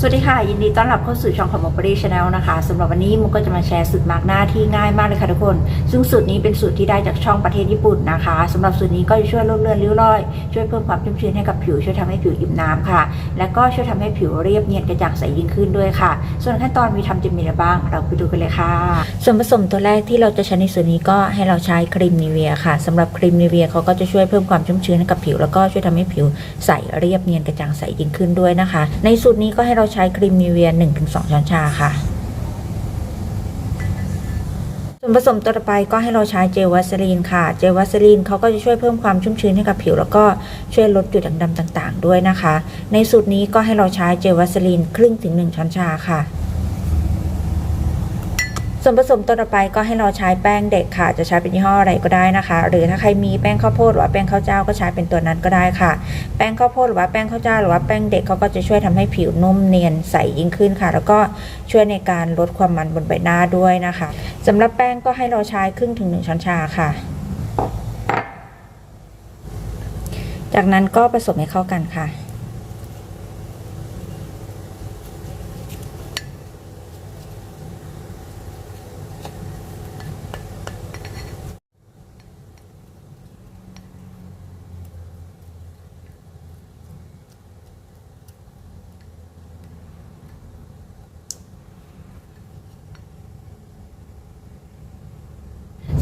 สวัสดีค่ะ ยินดีต้อนรับเข้าสู่ช่องของ m o b i l y Channel นะคะสำหรับวันนี้มุกก็จะมาแชร์สูตรมาร์กหน้าที่ง่ายมากเลยค่ะทุกคน ซึ่งสูตรนี้เป็นสูตรที่ได้จากช่องประเทศญี่ปุ่นนะคะสำหรับสูตรนี้ก็จะช่วยลดเลือนริ้วรอย ช่วยเพิ่มความชุ่มชื้นให้กับผิว ช่วยทำให้ผิวอิ่มน้ำค่ะ และก็ช่วยทำให้ผิวเรียบเนียนกระจ่างใสยิ่งขึ้นด้วยค่ะ ส่วนขั้นตอนมีทำจะมีอะไรบ้าง เราไปดูกันเลยค่ะ ส่วนผสมตัวแรกที่เราจะใช้ในสูตรนี้ก็ให้เราใช้ครีมนิเวียค่ะสำหรับครีมนิเวียเขาก็จะช่วยเพิ่มความชุ่มชื้นให้กับผิว แล้วก็ช่วยทำให้ผิวใสเรียบเนียนกระจ่างใสยิ่งขึ้นด้วยนะคะ ในสูตรนี้ก็ให้เราใช้ครีมนิเวีย1-2 ช้อนชาค่ะ ส่วนผสมตัวต่อไปก็ให้เราใช้เจลวัสลีนค่ะ เจลวัสลีนเขาก็จะช่วยเพิ่มความชุ่มชื้นให้กับผิว แล้วก็ช่วยลดจุดด่างดำต่าง ๆ ด้วยนะคะ ในสูตรนี้ก็ให้เราใช้เจลวัสลีนครึ่งถึง 1 ช้อนชาค่ะ ส่วนผสมตัวต่อไปก็ให้เราใช้แป้งเด็กค่ะ จะใช้เป็นยี่ห้ออะไรก็ได้นะคะ หรือถ้าใครมีแป้งข้าวโพดหรือว่าแป้งข้าวเจ้าก็ใช้เป็นตัวนั้นก็ได้ค่ะ แป้งข้าวโพดหรือว่าแป้งข้าวเจ้าหรือว่าแป้งเด็กเขาก็จะช่วยทำให้ผิวนุ่มเนียนใสยิ่งขึ้นค่ะ แล้วก็ช่วยในการลดความมันบนใบหน้าด้วยนะคะสำหรับแป้งก็ให้เราใช้ครึ่งถึงหนึ่งช้อนชาค่ะ จากนั้นก็ผสมให้เข้ากันค่ะ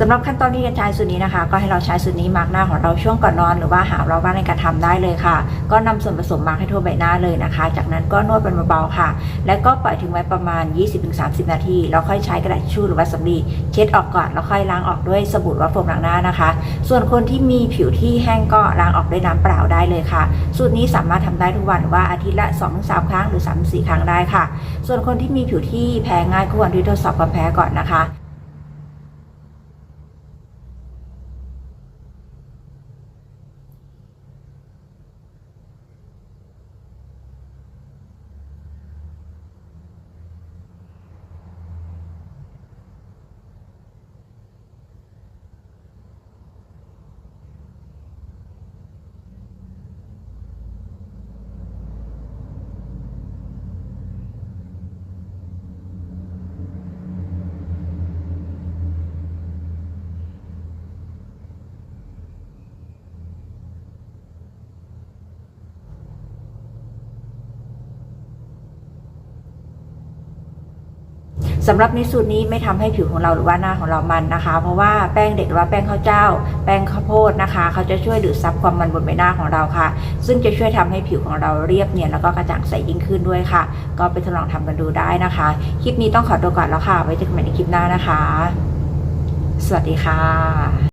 สำหรับขั้นตอนที่จะใช้สูตรนี้นะคะ ก็ให้เราใช้สูตรนี้มาร์กหน้าของเราช่วงก่อนนอน หรือว่าหาเราบ้านในการทำได้เลยค่ะ ก็นำส่วนผสมมาร์กให้ทั่วใบหน้าเลยนะคะ จากนั้นก็นวดเป็นเบาๆค่ะ แล้วก็ปล่อยทิ้งไว้ประมาณ 20-30 นาทีแล้วค่อยใช้กระดาษชู่หรือว่าสำลีเช็ดออกก่อนแล้วค่อยล้างออกด้วยสบู่หรือว่าโฟมล้างหน้านะคะ ส่วนคนที่มีผิวที่แห้งก็ล้างออกด้วยน้ำเปล่าได้เลยค่ะ สูตรนี้สามารถทำได้ทุกวันว่าอาทิตย์ละ2-3ครั้งหรือ3-4ครั้งได้ค่ะ ส่วนคนที่มีผิวที่แพ้ง่ายก็ควรที่ทดสอบความแพ้ก่อนนะคะ สำหรับในสูตรนี้ไม่ทำให้ผิวของเราหรือว่าหน้าของเรามันนะคะ เพราะว่าแป้งเด็กหรือว่าแป้งข้าวเจ้า แป้งข้าวโพดนะคะ เขาจะช่วยดูดซับความมันบนใบหน้าของเราค่ะ ซึ่งจะช่วยทำให้ผิวของเราเรียบเนียนแล้วก็กระจ่างใสยิ่งขึ้นด้วยค่ะ ก็ไปทดลองทำกันดูได้นะคะ คลิปนี้ต้องขอตัวก่อนแล้วค่ะ ไว้เจอกันใหม่ในคลิปหน้านะคะ สวัสดีค่ะ